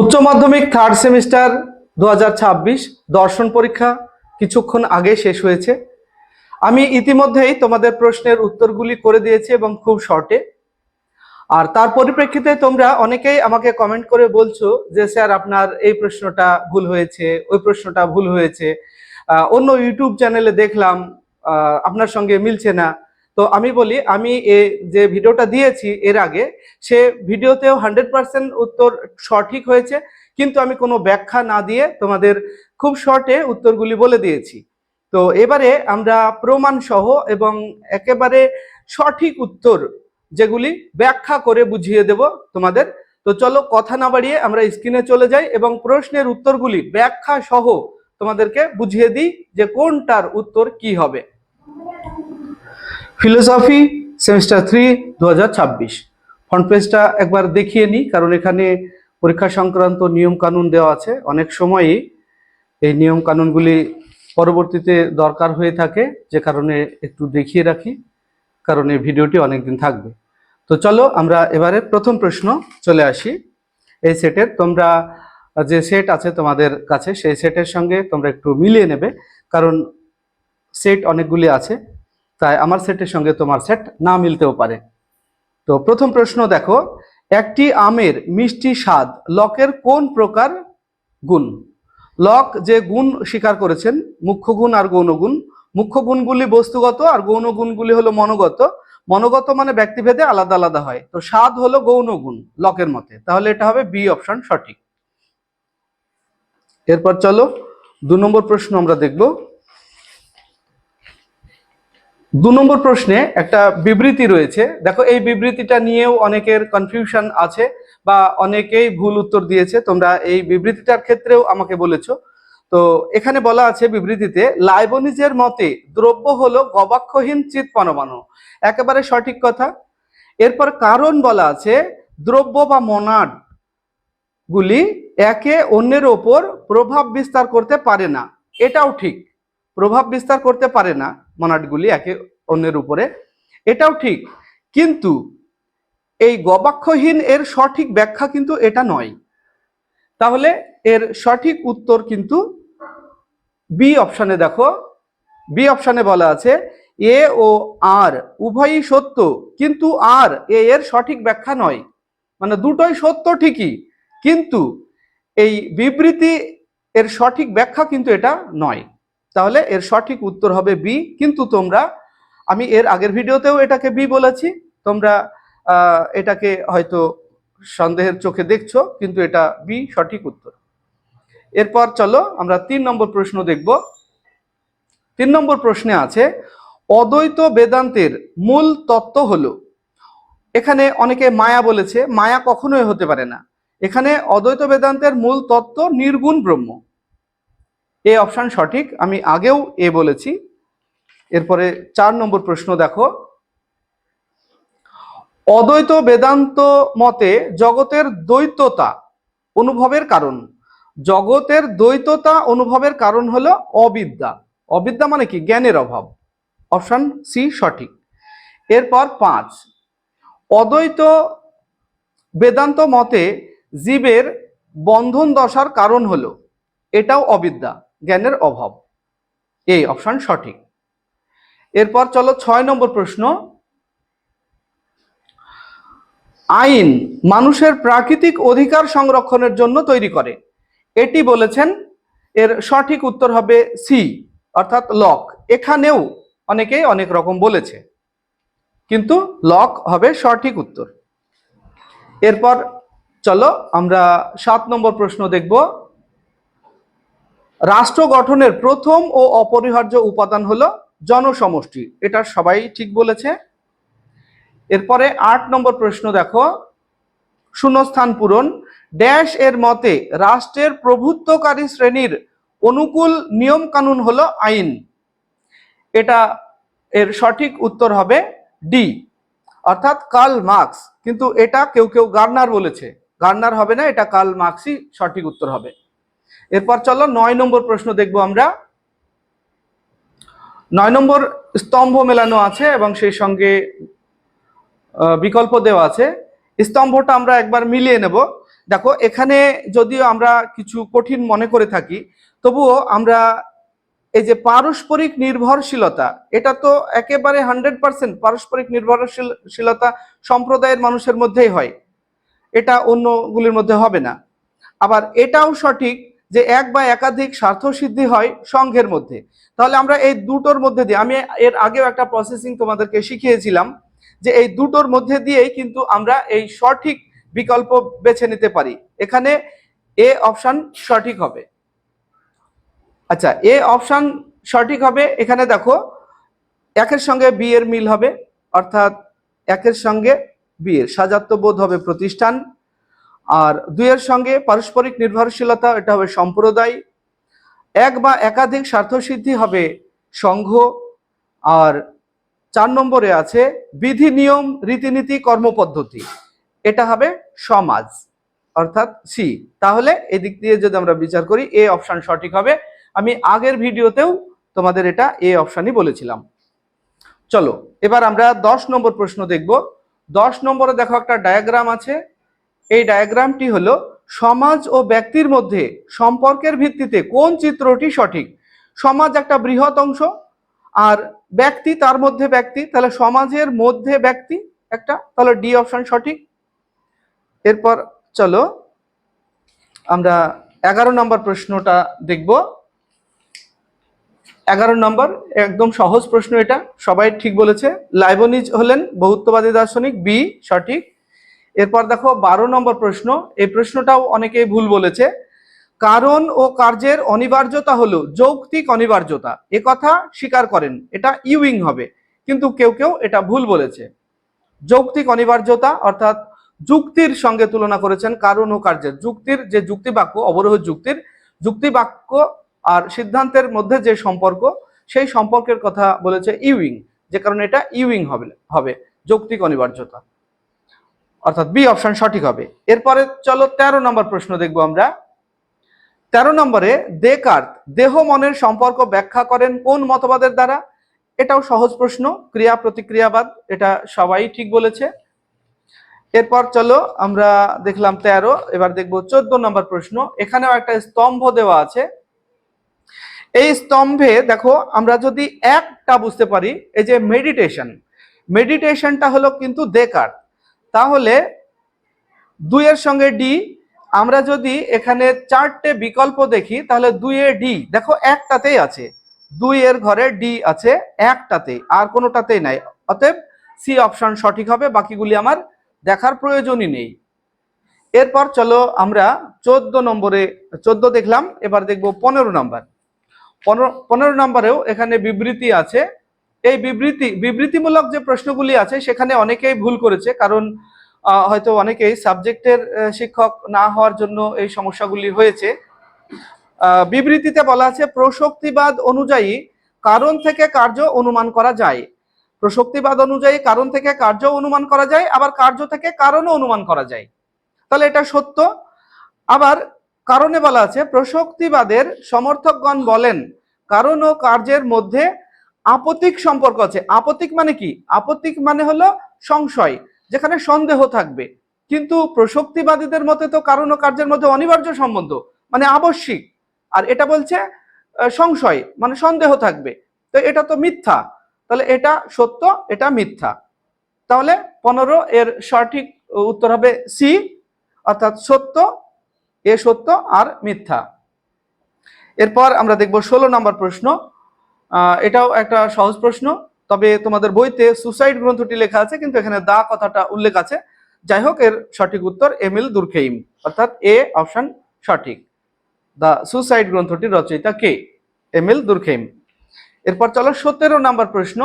উচ্চ মাধ্যমিক third semester দু হাজার ছাব্বিশ দর্শন পরীক্ষা কিছুক্ষণ আগে শেষ হয়েছে। আমি ইতিমধ্যেই তোমাদের প্রশ্নের উত্তরগুলি করে দিয়েছি এবং খুব শর্টে আর তার পরিপ্রেক্ষিতে তোমরা অনেকেই আমাকে কমেন্ট করে বলছো যে, স্যার, আপনার এই প্রশ্নটা ভুল হয়েছে, ওই প্রশ্নটা ভুল হয়েছে। অন্য ইউটিউব চ্যানেলে দেখলাম আপনার সঙ্গে মিলছে না। তো আমি বলি, আমি এ যে ভিডিওটা দিয়েছি এর আগে, সে ভিডিওতেও হান্ড্রেড পার্সেন্ট উত্তর সঠিক হয়েছে, কিন্তু আমি কোনো ব্যাখ্যা না দিয়ে তোমাদের খুব শর্টে উত্তরগুলি বলে দিয়েছি। তো এবারে আমরা প্রমাণ সহ এবং একেবারে সঠিক উত্তর যেগুলি ব্যাখ্যা করে বুঝিয়ে দেব তোমাদের। তো চলো কথা না বাড়িয়ে আমরা স্ক্রিনে চলে যাই এবং প্রশ্নের উত্তরগুলি ব্যাখ্যা সহ তোমাদেরকে বুঝিয়ে দিই যে কোনটার উত্তর কি হবে। ফিলোসফি, সেমিস্টার থ্রি দু হাজার ছাব্বিশ। ফ্রন্ট পেজটা একবার দেখিয়ে নিই, কারণ এখানে পরীক্ষা সংক্রান্ত নিয়ম কানুন দেওয়া আছে। অনেক সময়ই এই নিয়ম কানুনগুলি পরবর্তীতে দরকার হয়ে থাকে, যে কারণে একটু দেখিয়ে রাখি, কারণ এই ভিডিওটি অনেকদিন থাকবে। তো চলো আমরা এবারে প্রথম প্রশ্ন চলে আসি। এই সেটের তোমরা, যে সেট আছে তোমাদের কাছে, সেই সেটের সঙ্গে তোমরা একটু মিলিয়ে নেবে, কারণ সেট অনেকগুলি আছে। তাই আমার সেটের সঙ্গে তোমার সেট না মিলতেও পারে। তো প্রথম প্রশ্ন দেখো, একটি আমের মিষ্টি স্বাদ লকের কোন প্রকার গুণ? লক যে গুণ স্বীকার করেছেন, মুখ্য গুণ আর গৌণগুণ মুখ্য গুণগুলি বস্তুগত আর গৌণ গুণগুলি হলো মনোগত। মনোগত মানে ব্যক্তিভেদে আলাদা আলাদা হয়। তো স্বাদ হলো গৌণ গুণ লকের মতে। তাহলে এটা হবে বি অপশন সঠিক। এরপর চলো, দু নম্বর প্রশ্ন আমরা দেখব। দু নম্বর প্রশ্নে একটা বিবৃতি রয়েছে। দেখো, এই বিবৃতিটা নিয়েও অনেকের কনফিউশন আছে বা অনেকেই ভুল উত্তর দিয়েছে। তোমরা এই বিবৃতিটার ক্ষেত্রেও আমাকে বলেছ। তো এখানে বলা আছে বিবৃতিতে, লাইবনিজের মতে দ্রব্য হলো গবাক্ষহীন চিত পরমাণু। একেবারে সঠিক কথা। এরপর কারণ বলা আছে, দ্রব্য বা মনাড গুলি একে অন্যের ওপর প্রভাব বিস্তার করতে পারে না। এটাও ঠিক। প্রভাব বিস্তার করতে পারে না মনাডগুলি একে অন্যের উপরে। এটাও ঠিক, কিন্তু এই গবাক্ষহীন এর সঠিক ব্যাখ্যা কিন্তু এটা নয়। তাহলে এর সঠিক উত্তর কিন্তু বি অপশানে দেখো। বি অপশানে বলা আছে এ ও আর উভয়ই সত্য, কিন্তু আর এ এর সঠিক ব্যাখ্যা নয়। মানে দুটোই সত্য ঠিকই, কিন্তু এই বিবৃতি এর সঠিক ব্যাখ্যা কিন্তু এটা নয়। তাহলে এর সঠিক উত্তর হবে বি কিন্তু তোমরা, আমি এর আগের ভিডিওতেও এটাকে বি বলেছি, তোমরা এটাকে হয়তো সন্দেহের চোখে দেখছ, কিন্তু এটা বি সঠিক উত্তর। এরপর চলো আমরা তিন নম্বর প্রশ্ন দেখব। তিন নম্বর প্রশ্নে আছে, অদ্বৈত বেদান্তের মূল তত্ত্ব হলো, এখানে অনেকে মায়া বলেছে, মায়া কখনোই হতে পারে না। এখানে অদ্বৈত বেদান্তের মূল তত্ত্ব নির্গুণ ব্রহ্ম। এ অপশন সঠিক, আমি আগেও এ বলেছি। এরপরে চার নম্বর প্রশ্ন দেখো। অদ্বৈত বেদান্ত মতে জগতের দ্বৈততা অনুভবের কারণ। জগতের দ্বৈততা অনুভবের কারণ হলো অবিদ্যা। অবিদ্যা মানে কি? জ্ঞানের অভাব। অপশন সি সঠিক। এরপর পাঁচ। অদ্বৈত বেদান্ত মতে জীবের বন্ধন দশার কারণ হলো, এটাও অবিদ্যা। জ্ঞানের অভাব। এই অপশন সঠিক। এরপর চলো ছয় নম্বর প্রশ্ন। আইন মানুষের প্রাকৃতিক অধিকার সংরক্ষণের জন্য তৈরি করে। এটি বলেছেন, এর সঠিক উত্তর হবে সি অর্থাৎ লক এখানেও অনেকেই অনেক রকম বলেছে। কিন্তু লক হবে সঠিক উত্তর। এরপর চলো আমরা সাত নম্বর প্রশ্ন দেখব। রাষ্ট্র গঠনের প্রথম ও অপরিহার্য উপাদান হলো জনসমষ্টি। এটা সবাই ঠিক বলেছে। এরপরে আট নম্বর প্রশ্ন দেখো। শূন্যস্থান পূরণ। ড্যাশ এর মতে রাষ্ট্রের প্রভুত্বকারী শ্রেণির অনুকূল নিয়ম কানুন হলো আইন। এটা এর সঠিক উত্তর হবে ডি। অর্থাৎ কার্ল মার্কস। কিন্তু এটা কেউ কেউ গার্নার বলেছে। গার্নার হবে না, এটা কার্ল মার্কসই সঠিক উত্তর হবে। এরপর চলো নয় নম্বর প্রশ্ন দেখব আমরা। নয় নম্বর স্তম্ভ মেলানো আছে এবং সেই সঙ্গে বিকল্প দেওয়া আছে। স্তম্ভটা আমরা একবার মিলিয়ে নেব। দেখো, এখানে যদিও আমরা কিছু কঠিন মনে করে থাকি, তবুও আমরা এই যে পারস্পরিক নির্ভরশীলতা, এটা তো একেবারে হান্ড্রেড পার্সেন্ট পারস্পরিক নির্ভরশীলতা সম্প্রদায়ের মানুষের মধ্যেই হয়। এটা অন্যগুলির মধ্যে হবে না। আবার এটাও সঠিক যে এক বা একাধিক স্বার্থ সিদ্ধি হয় সংঘের মধ্যে। তাহলে আমরা এই দুটোর মধ্যে দিয়ে, আমি এর আগেও একটা প্রসেসিং তোমাদেরকে শিখিয়েছিলাম যে এই দুটোর মধ্যে দিয়েই কিন্তু আমরা এই সঠিক বিকল্প বেছে নিতে পারি। এখানে এ অপশান সঠিক হবে। আচ্ছা এ অপশান সঠিক হবে, এখানে দেখো, একের সঙ্গে বি এর মিল হবে, অর্থাৎ একের সঙ্গে বি এর হবে প্রতিষ্ঠান। আর দুইয়ের সঙ্গে পারস্পরিক নির্ভরশীলতা, এটা হবে সম্প্রদায়। এক বা একাধিক স্বার্থসিদ্ধি হবে সংঘ। আর চার নম্বরে আছে বিধি, নিয়ম, রীতিনীতি, কর্মপদ্ধতি। এটা হবে সমাজ, অর্থাৎ সি। তাহলে এদিক দিয়ে যদি আমরা বিচার করি, এ অপশন সঠিক হবে। আমি আগের ভিডিওতেও তোমাদের এটা এ অপশনই বলেছিলাম। চলো, এবার আমরা দশ নম্বর প্রশ্ন দেখব। দশ নম্বরে দেখো একটা ডায়াগ্রাম আছে। এই ডায়াগ্রামটি হলো সমাজ ও ব্যক্তির মধ্যে সম্পর্কের ভিত্তিতে কোন চিত্রটি সঠিক? সমাজ একটা বৃহৎ অংশ আর ব্যক্তি তার মধ্যে ব্যক্তি, তাহলে সমাজের মধ্যে ব্যক্তি একটা, তাহলে ডি অপশন সঠিক। এরপর চলো আমরা এগারো নম্বর প্রশ্নটা দেখব। এগারো নম্বর, একদম সহজ প্রশ্ন এটা, সবাই ঠিক বলেছে। লাইবনিজ হলেন বহুত্ববাদী দার্শনিক বি সঠিক। এরপর দেখো বারো নম্বর প্রশ্ন। এই প্রশ্নটাও অনেকেই ভুল বলেছে। কারণ ও কার্যের অনিবার্যতা হলো যৌক্তিক অনিবার্যতা। এ কথা স্বীকার করেন, এটা ইউইং হবে। কিন্তু কেউ কেউ এটা ভুল বলেছে। যৌক্তিক অনিবার্যতা অর্থাৎ যুক্তির সঙ্গে তুলনা করেছেন কারণ ও কার্যের। যুক্তির যে যুক্তি বাক্য অবরোহ যুক্তির যুক্তি বাক্য আর সিদ্ধান্তের মধ্যে যে সম্পর্ক, সেই সম্পর্কের কথা বলেছে ইউইং। যে কারণে এটা ইউইং হবে হবে, যৌক্তিক অনিবার্যতা। অর্থাৎ বি অপশন সঠিক হবে। এরপরে চলো তেরো নম্বর প্রশ্ন দেখব আমরা। তেরো নম্বরে দেকার্ত দেহ মনের সম্পর্ক ব্যাখ্যা করেন কোন মতবাদের দ্বারা? এটাও সহজ প্রশ্ন, ক্রিয়া প্রতিক্রিয়াবাদ, এটা সবাই ঠিক বলেছে। এরপর চলো আমরা দেখলাম তেরো, এবার দেখব চোদ্দ নম্বর প্রশ্ন, এখানেও একটা স্তম্ভ দেওয়া আছে। এই স্তম্ভে দেখো, আমরা যদি একটা বুঝতে পারি, এই যে মেডিটেশন মেডিটেশনটা হলো কিন্তু দেকার তাহলে দুইয়ের সঙ্গে ডি আমরা যদি এখানে চারটে বিকল্প দেখি, তাহলে দুইয়ে ডি দেখো একটাতেই আছে। দুই এর ঘরে ডি আছে একটাতেই আর কোনোটাতেই নাই। অতএব সি অপশন সঠিক হবে, বাকিগুলি আমার দেখার প্রয়োজনই নেই। এরপর চলো আমরা চোদ্দ নম্বরে, চোদ্দ দেখলাম, এবার দেখব পনেরো নম্বর। পনেরো পনেরো নম্বরেও এখানে বিবৃতি আছে। এই বিবৃতি, বিবৃতিমূলক যে প্রশ্নগুলি আছে, সেখানে অনেকেই ভুল করেছে, কারণ হয়তো অনেকেই সাবজেক্টের শিক্ষক না হওয়ার জন্য এই সমস্যাগুলি হয়েছে। বিবৃতিতে বলা আছে, প্রশক্তিবাদ অনুযায়ী কারণ থেকে কার্য অনুমান করা যায়। প্রশক্তিবাদ অনুযায়ী কারণ থেকে কার্য অনুমান করা যায়, আবার কার্য থেকে কারণও অনুমান করা যায়। তাহলে এটা সত্য। আবার কারণে বলা আছে, প্রশক্তিবাদের সমর্থকগণ বলেন, কারণ ও কার্যের মধ্যে আপতিক সম্পর্ক আছে। আপতিক মানে কি? আপতিক মানে হলো সংশয়, যেখানে সন্দেহ থাকবে। কিন্তু প্রশক্তিবাদীদের মতে তো কারণ ও কার্যের মধ্যে অনিবার্য সম্বন্ধ মানে আবশ্যিক। আর এটা বলছে সংশয় মানে সন্দেহ থাকবে। তো এটা তো মিথ্যা। তাহলে এটা সত্য, এটা মিথ্যা। তাহলে পনেরো এর সঠিক উত্তর হবে সি অর্থাৎ সত্য, এ সত্য আর মিথ্যা। এরপর আমরা দেখব ষোলো নম্বর প্রশ্ন। এটাও একটা সহজ প্রশ্ন। তবে তোমাদের বইতে সুসাইড গ্রন্থটি লেখা আছে, কিন্তু এখানে দা কথাটা উল্লেখ আছে। যাই হোক, এর সঠিক উত্তর এমিল দুর্খেইম। অর্থাৎ এ, অপশন সঠিক। দা সুসাইড গ্রন্থটির রচয়িতা কে? এমিল দুর্খেইম। এরপর চলো সতেরো নাম্বার প্রশ্ন।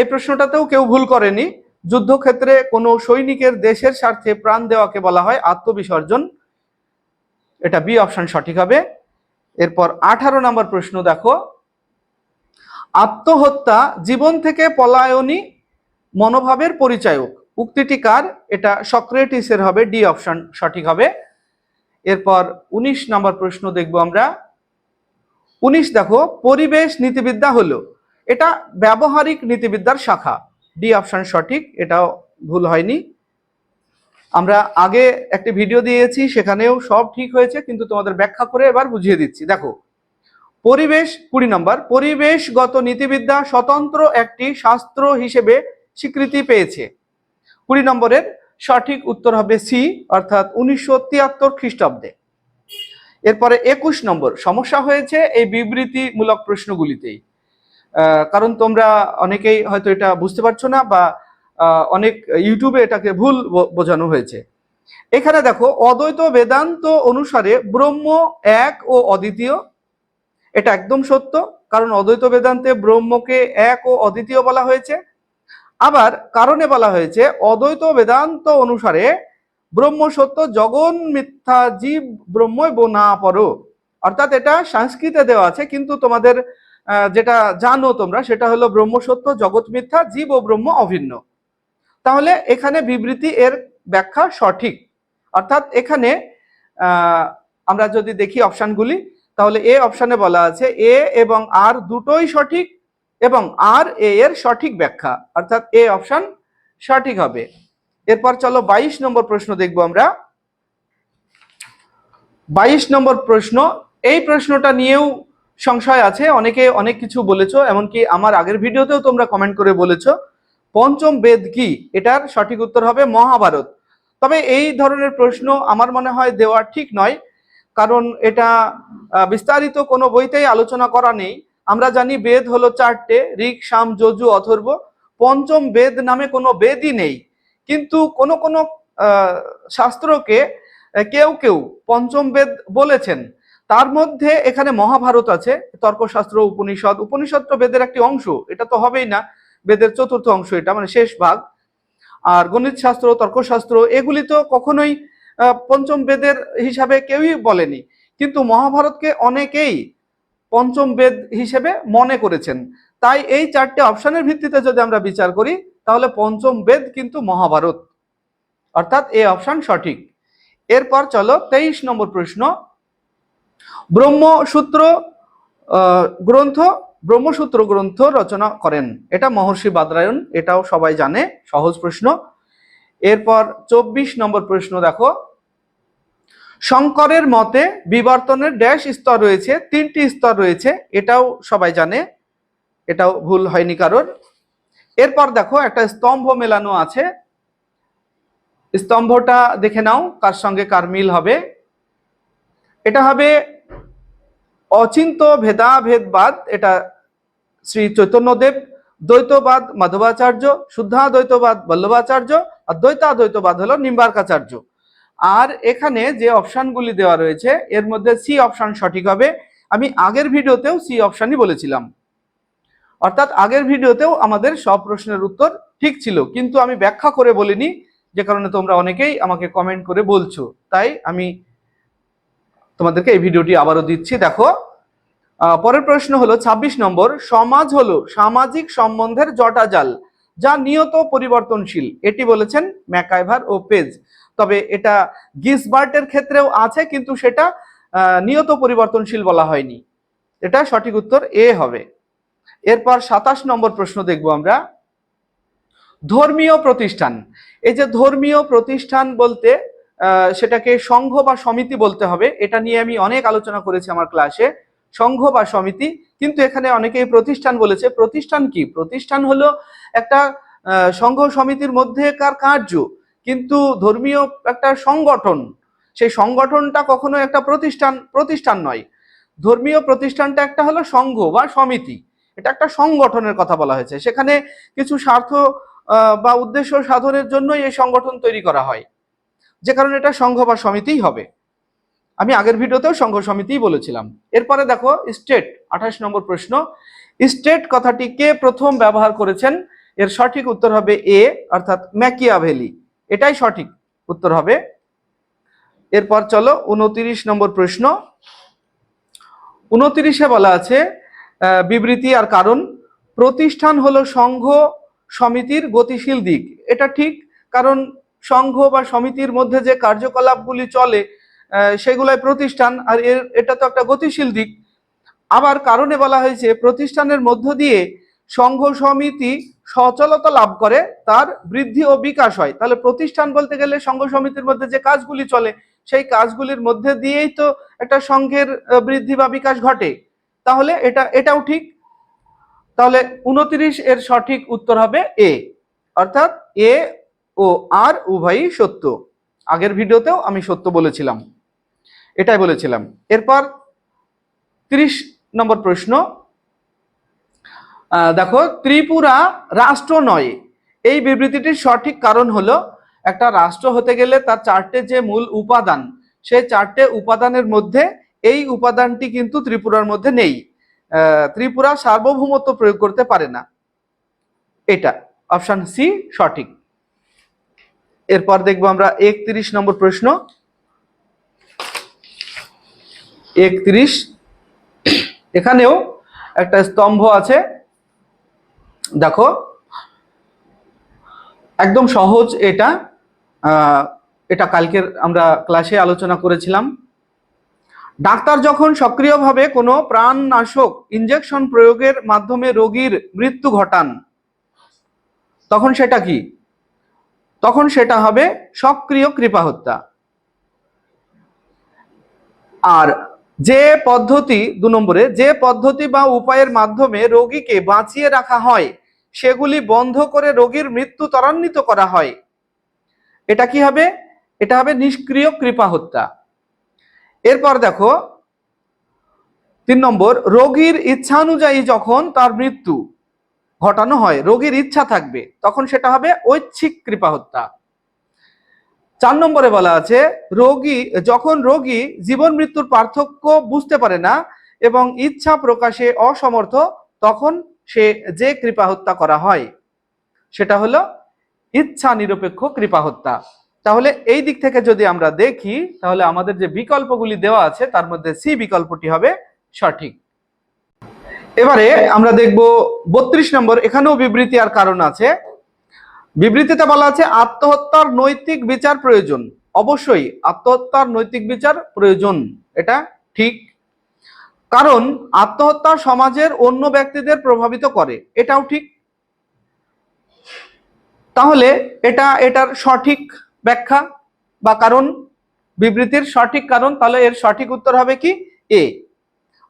এই প্রশ্নটাতেও কেউ ভুল করেনি। যুদ্ধক্ষেত্রে কোনো সৈনিকের দেশের স্বার্থে প্রাণ দেওয়াকে বলা হয় আত্মবিসর্জন। এটা বি অপশন সঠিক হবে। এরপর আঠারো নাম্বার প্রশ্ন দেখো। আত্মহত্যা জীবন থেকে পলায়নী মনোভাবের পরিচায়ক। উক্তিটি কার? এটা সক্রেটিসের হবে, ডি অপশন সঠিক হবে। এরপর উনিশ নাম্বার প্রশ্ন দেখব আমরা। উনিশ দেখো, পরিবেশ নীতিবিদ্যা হলো, এটা ব্যবহারিক নীতিবিদ্যার শাখা। ডি অপশন সঠিক, এটাও ভুল হয়নি। আমরা আগে একটি ভিডিও দিয়েছি, সেখানেও সব ঠিক হয়েছে, কিন্তু তোমাদের ব্যাখ্যা করে এবার বুঝিয়ে দিচ্ছি। দেখো পরিবেশ, কুড়ি নম্বর, পরিবেশগত নীতিবিদ্যা স্বতন্ত্র একটি শাস্ত্র হিসেবে স্বীকৃতি পেয়েছে। কুড়ি নম্বরের সঠিক উত্তর হবে সি, অর্থাৎ উনিশশো তিয়াত্তর খ্রিস্টাব্দে। এরপরে একুশ নম্বর, সমস্যা হয়েছে এই বিবৃতিমূলক প্রশ্নগুলিতেই। কারণ তোমরা অনেকেই হয়তো এটা বুঝতে পারছ না বা অনেক ইউটিউবে এটাকে ভুল বোঝানো হয়েছে। এখানে দেখো, অদ্বৈত বেদান্ত অনুসারে ব্রহ্ম এক ও অদ্বিতীয় এটা একদম সত্য, কারণ অদ্বৈত বেদান্তে ব্রহ্মকে এক ও অদ্বিতীয় বলা হয়েছে। আবার কারণে বলা হয়েছে, অদ্বৈত বেদান্ত অনুসারে ব্রহ্ম সত্য জগন মিথ্যা জীব ব্রহ্মই বোনা পর অর্থাৎ এটা সংস্কৃতে দেওয়া আছে, কিন্তু তোমাদের যেটা জানো তোমরা, সেটা হলো ব্রহ্ম সত্য জগৎ মিথ্যা জীব ও ব্রহ্ম অভিন্ন। তাহলে এখানে বিবৃতি এর ব্যাখ্যা সঠিক। অর্থাৎ এখানে আমরা যদি দেখি অপশনগুলি তাহলে এ অপশনে বলা আছে এ এবং আর দুটোই সঠিক এবং আর এ এর সঠিক ব্যাখ্যা। অর্থাৎ এ অপশন সঠিক হবে। এরপর চলো বাইশ নম্বর প্রশ্ন দেখব আমরা। বাইশ নম্বর প্রশ্ন, এই প্রশ্নটা নিয়েও সংশয় আছে, অনেকে অনেক কিছু বলেছ, এমনকি আমার আগের ভিডিওতেও তোমরা কমেন্ট করে বলেছ। পঞ্চম বেদ কি? এটার সঠিক উত্তর হবে মহাভারত। তবে এই ধরনের প্রশ্ন আমার মনে হয় দেওয়া ঠিক নয়। কারণ এটা বিস্তারিত কোনো বইতেই আলোচনা করা নেই। আমরা জানি বেদ হলো চারটে, ঋক, সাম, যজু, অথর্ব। পঞ্চম বেদ নামে কোনো বেদই নেই। কিন্তু কোন কোন শাস্ত্রকে কেউ কেউ পঞ্চম বেদ বলেছেন। তার মধ্যে এখানে মহাভারত আছে, তর্কশাস্ত্র, উপনিষদ। উপনিষদ তো বেদের একটি অংশ, এটা তো হবেই না। বেদের চতুর্থ অংশ এটা মানে শেষ ভাগ। আর গণিত শাস্ত্র তর্কশাস্ত্র, এগুলি তো কখনোই পঞ্চম বেদের হিসাবে কেউই বলেনি। কিন্তু মহাভারতকে অনেকেই পঞ্চম বেদ হিসেবে মনে করেছেন। তাই এই চারটে অপশনের ভিত্তিতে যদি আমরা বিচার করি, তাহলে পঞ্চম বেদ কিন্তু মহাভারত। অর্থাৎ এই অপশন সঠিক। এরপর চলো তেইশ নম্বর প্রশ্ন। ব্রহ্মসূত্র গ্রন্থ ব্রহ্মসূত্র গ্রন্থ রচনা করেন। এটা মহর্ষি বাদরায়ণ, এটাও সবাই জানে, সহজ প্রশ্ন। এরপর চব্বিশ নম্বর প্রশ্ন দেখো। শঙ্করের মতে বিবর্তনের ড্যাশ স্তর রয়েছে, তিনটি স্তর রয়েছে, এটাও সবাই জানে, এটাও ভুল হয়নি কারোর। এরপর দেখো একটা স্তম্ভ মেলানো আছে। স্তম্ভটা দেখে নাও কার সঙ্গে কার মিল হবে। এটা হবে অচিন্ত ভেদাভেদবাদ, এটা শ্রী চৈতন্যদেব, দ্বৈতবাদ মাধবাচার্য শুদ্ধাদ্বৈতবাদ বল্লভাচার্য, আর দ্বৈতাদ্বৈতবাদ হলো নিম্বার্কাচার্য। আর এখানে যে অপশানগুলি দেওয়া রয়েছে, এর মধ্যে সি অপশান সঠিক হবে। আমি আগের ভিডিওতেও সি অপশানই বলেছিলাম। অর্থাৎ আগের ভিডিওতেও আমাদের সব প্রশ্নের উত্তর ঠিক ছিল, কিন্তু আমি ব্যাখ্যা করে বলিনি, যে কারণে তোমরা অনেকেই আমাকে কমেন্ট করে বলছো। তাই আমি তোমাদেরকে এই ভিডিওটি আবারও দিচ্ছি। দেখো পরের প্রশ্ন হলো ২৬ নম্বর, সমাজ হলো সামাজিক সম্বন্ধের জটাজাল, যা নিয়ত পরিবর্তনশীল। এটি বলেছেন ম্যাকাইভার ও পেজ। তবে এটা গিসবার্টের ক্ষেত্রেও আছে, কিন্তু সেটা নিয়ত পরিবর্তনশীল বলা হয়নি। এটা সঠিক উত্তর এ হবে। এরপর সাতাশ নম্বর প্রশ্ন দেখব আমরা। ধর্মীয় প্রতিষ্ঠান। এই যে ধর্মীয় প্রতিষ্ঠান বলতে সেটাকে সংঘ বা সমিতি বলতে হবে, এটা নিয়ে আমি অনেক আলোচনা করেছি আমার ক্লাসে। সংঘ বা সমিতি, কিন্তু এখানে অনেকেই প্রতিষ্ঠান বলেছে। প্রতিষ্ঠান কি? প্রতিষ্ঠান হলো একটা সংঘ সমিতির মধ্যেকার কার্য। কিন্তু ধর্মীয় একটা সংগঠন, সেই সংগঠনটা কখনো একটা প্রতিষ্ঠান প্রতিষ্ঠান নয়। ধর্মীয় প্রতিষ্ঠানটা একটা হলো সংঘ বা সমিতি। এটা একটা সংগঠনের কথা বলা হয়েছে। সেখানে কিছু স্বার্থ বা উদ্দেশ্য সাধনের জন্যই এই সংগঠন তৈরি করা হয়। যে কারণে এটা সংঘ বা সমিতিই হবে। আমি আগের ভিডিওতেও সংঘ সমিতিই বলেছিলাম। এরপরে দেখো, স্টেট, আঠাশ নম্বর প্রশ্ন। স্টেট কথাটি কে প্রথম ব্যবহার করেছেন। এর সঠিক উত্তর হবে এ, অর্থাৎ ম্যাকিয়াভেলি। এটাই সঠিক উত্তর হবে। এরপর চলো উনতিরিশ নম্বর প্রশ্ন। উনতিরিশে বলা আছে বিবৃতি আর কারণ, প্রতিষ্ঠান হলো সংঘ সমিতির গতিশীল দিক। এটা ঠিক, কারণ সংঘ বা সমিতির মধ্যে যে কার্যকলাপগুলি চলে সেগুলাই প্রতিষ্ঠান, আর এর, এটা তো একটা গতিশীল দিক। আবার কারণে বলা হয়েছে, প্রতিষ্ঠানের মধ্য দিয়ে সংঘ সমিতি সচলতা লাভ করে, তার বৃদ্ধি ও বিকাশ হয়। তাহলে প্রতিষ্ঠান বলতে গেলে সংঘ সমিতির মধ্যে যে কাজগুলি চলে, সেই কাজগুলির মধ্যে দিয়েই তো একটা সংঘের বৃদ্ধি বা বিকাশ ঘটে। তাহলে এটা, এটাও ঠিক। তাহলে উনত্রিশ এর সঠিক উত্তর হবে এ, অর্থাৎ এ ও আর উভয়ই সত্য। আগের ভিডিওতেও আমি সত্য বলেছিলাম। এটাই বলেছিলাম। এরপর তিরিশ নম্বর প্রশ্ন দেখো, ত্রিপুরা রাষ্ট্র নয়। এই বিবৃতিটির সঠিক কারণ হলো, একটা রাষ্ট্র হতে গেলে তার চারটে যে মূল উপাদান, সেই চারটে উপাদানের মধ্যে এই উপাদানটি কিন্তু ত্রিপুরার মধ্যে নেই। ত্রিপুরা সার্বভৌমত্ব প্রয়োগ করতে পারে না। এটা, অপশন সি সঠিক। এরপর দেখব আমরা একত্রিশ নম্বর প্রশ্ন। একত্রিশ, এখানেও একটা স্তম্ভ আছে। দেখো, একদম সহজ এটা এটা কালকের আমরা ক্লাসে আলোচনা করেছিলাম। ডাক্তার যখন সক্রিয়ভাবে কোনো প্রাণনাশক ইনজেকশন প্রয়োগের মাধ্যমে রোগীর মৃত্যু ঘটান, তখন সেটা কি? তখন সেটা হবে সক্রিয় কৃপা হত্যা। আর যে পদ্ধতি, দু নম্বরে, যে পদ্ধতি বা উপায়ের মাধ্যমে রোগীকে বাঁচিয়ে রাখা হয় সেগুলি বন্ধ করে রোগীর মৃত্যু ত্বরান্বিত করা হয়। এটা কি হবে? এটা হবে নিষ্ক্রিয় কৃপা হত্যা। এরপর দেখো, তিন নম্বর, রোগীর ইচ্ছানুযায়ী যখন তার মৃত্যু ঘটানো হয়, রোগীর ইচ্ছা থাকবে, তখন সেটা হবে ঐচ্ছিক কৃপা হত্যা। চার নম্বরে বলা আছে, রোগী, যখন রোগী জীবন মৃত্যুর পার্থক্য বুঝতে পারে না এবং ইচ্ছা প্রকাশে অসমর্থ, তখন সে যে কৃপা হত্যা করা হয়, সেটা হলো ইচ্ছা নিরপেক্ষ কৃপা হত্যা। তাহলে এই দিক থেকে যদি আমরা দেখি, তাহলে আমাদের যে বিকল্পগুলি দেওয়া আছে, তার মধ্যে সি বিকল্পটি হবে সঠিক। এবারে আমরা দেখব বত্রিশ নম্বর, এখানেও বিবৃতি আর কারণ আছে। বিবৃতিতে বলা আছে, আত্মহত্যার নৈতিক বিচার প্রয়োজন। অবশ্যই আত্মহত্যার নৈতিক বিচার প্রয়োজন। এটা ঠিক কারণ আত্মহত্যা সমাজের অন্য ব্যক্তিদের প্রভাবিত করে। এটাও ঠিক? তাহলে এটা এটার সঠিক ব্যাখ্যা বা কারণ বিবৃতির সঠিক কারণ তাহলে এর সঠিক উত্তর হবে কি? এ।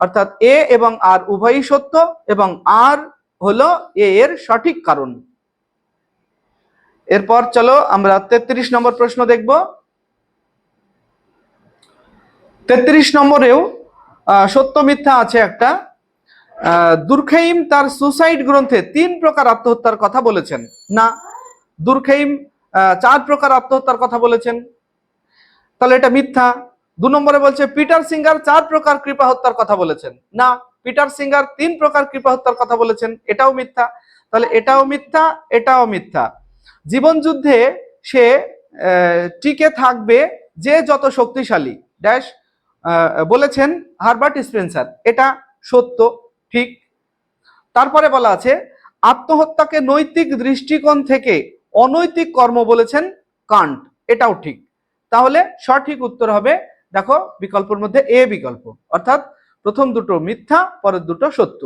অর্থাৎ এ এবং আর উভয়ই সত্য এবং আর হলো এ এর সঠিক কারণ। এরপর চলো আমরা তেত্রিশ নম্বর প্রশ্ন দেখব। তেত্রিশ নম্বরেও আহ, সত্য মিথ্যা আছে একটা। দুর্খাইম তার সুসাইড গ্রন্থে তিন প্রকার আত্মহত্যার কথা বলেছেন। না, দুর্খাইম চার প্রকার আত্মহত্যার কথা বলেছেন। তাহলে এটা মিথ্যা। দু নম্বরে বলছে, পিটার সিঙ্গার চার প্রকার কৃপা হত্যার কথা বলেছেন। না, পিটার সিঙ্গার তিন প্রকার কৃপা হত্যার কথা বলেছেন। এটাও মিথ্যা। তাহলে এটাও মিথ্যা এটাও মিথ্যা। জীবন যুদ্ধে সে টিকে থাকবে যে যত শক্তিশালী। ড্যাশ বলেছেন হারবার্ট স্পেন্সার। এটা সত্য, ঠিক। তারপরে বলা আছে, আত্মহত্যাকে নৈতিক দৃষ্টিকোণ থেকে অনৈতিক কর্ম বলেছেন কান্ট। এটাও ঠিক। তাহলে সঠিক উত্তর হবে, দেখো, বিকল্পের মধ্যে এ বিকল্প। অর্থাৎ প্রথম দুটো মিথ্যা, পরের দুটো সত্য।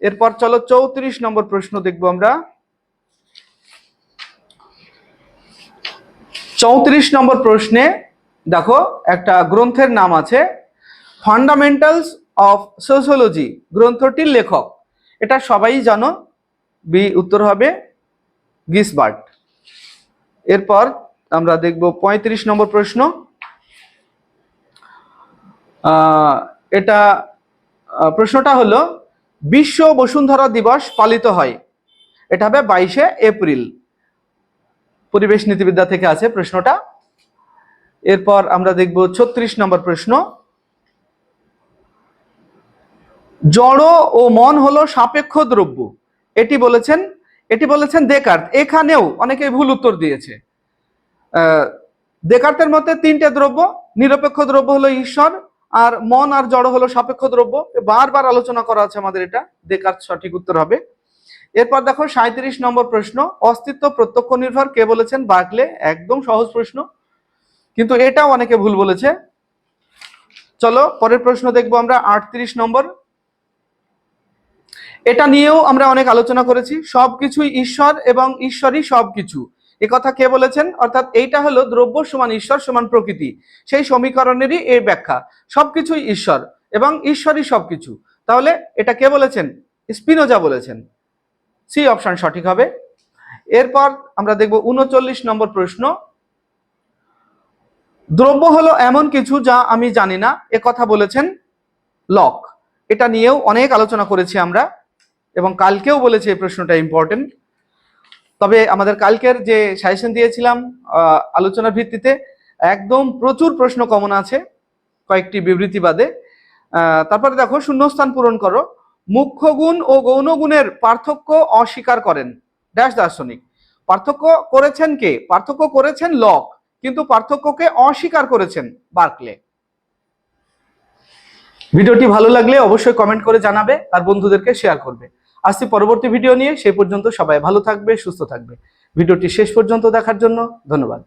এরপর চলো চৌত্রিশ নম্বর প্রশ্ন দেখব আমরা। চৌত্রিশ নম্বর প্রশ্নে দেখো, একটা গ্রন্থের নাম আছে ফান্ডামেন্টালস অফ সোশিওলজি গ্রন্থটির লেখক। এটা সবাই জানো, বি উত্তর হবে গিসবার্ট। এরপর আমরা দেখব পঁয়ত্রিশ নম্বর প্রশ্ন। এটা প্রশ্নটা হলো, বিশ্ব বসুন্ধরা দিবস পালিত হয়। এটা হবে বাইশে এপ্রিল। পরিবেশ নীতিবিদ্যা থেকে আছে প্রশ্নটা। এরপর আমরা দেখব ছত্রিশ নম্বর প্রশ্ন। জড় ও মন হলো সাপেক্ষ দ্রব্য। এটি বলেছেন এটি বলেছেন দেকার্ত এখানেও অনেকে ভুল উত্তর দিয়েছে। দেকার্তের মতে তিনটে দ্রব্য, নিরপেক্ষ দ্রব্য হলো ঈশ্বর আর মন আর জড় হলো সাপেক্ষ দ্রব্য। বারবার আলোচনা করা আছে আমাদের এটা। দেকার্ত সঠিক উত্তর হবে। এরপর দেখো সাঁত্রিশ নম্বর প্রশ্ন, অস্তিত্ব প্রত্যক্ষ নির্ভর। কে বলেছেন? বার্কলে। একদম সহজ প্রশ্ন। কিন্তু এটাও অনেকে ভুল বলেছে। চলো, পরের প্রশ্ন দেখব আমরা, আটত্রিশ নম্বর। এটা নিয়েও আমরা অনেক আলোচনা করেছি, সবকিছুই ঈশ্বর এবং ঈশ্বরই সবকিছু। এ কথা কে বলেছেন? অর্থাৎ এইটা হলো দ্রব্য সমান ঈশ্বর সমান প্রকৃতি, সেই সমীকরণেরই এর ব্যাখ্যা। সবকিছুই ঈশ্বর এবং ঈশ্বরই সবকিছু। তাহলে এটা কে বলেছেন? স্পিনোজা বলেছেন। সি অপশন সঠিক হবে। এরপর আমরা দেখব উনচল্লিশ নম্বর প্রশ্ন। দ্রব্য হলো এমন কিছু যা আমি জানি না। এ কথা বলেছেন লক। এটা নিয়েও অনেক আলোচনা করেছি আমরা এবং কালকেও বলেছি এই প্রশ্নটা ইম্পর্টেন্ট তবে আমাদের কালকের যে সাজেশন দিয়েছিলাম আলোচনার ভিত্তিতে একদম প্রচুর প্রশ্ন কমন আছে, কয়েকটি বিবৃতি বাদে। তারপরে দেখো, শূন্যস্থান পূরণ করো। মুখ্য গুণ ও গৌণ গুণের পার্থক্য অস্বীকার করেন। ড্যাশ দার্শনিক। পার্থক্য করেছেন কে? পার্থক্য করেছেন লক। কিন্তু পার্থক্যকে অস্বীকার করেছেন বার্কলে। ভিডিওটি ভালো লাগলে অবশ্যই কমেন্ট করে জানাবে আর বন্ধুদেরকে শেয়ার করবে। আসছি পরবর্তী ভিডিও নিয়ে, সেই পর্যন্ত সবাই ভালো থাকবে, সুস্থ থাকবে। ভিডিওটি শেষ পর্যন্ত দেখার জন্য ধন্যবাদ।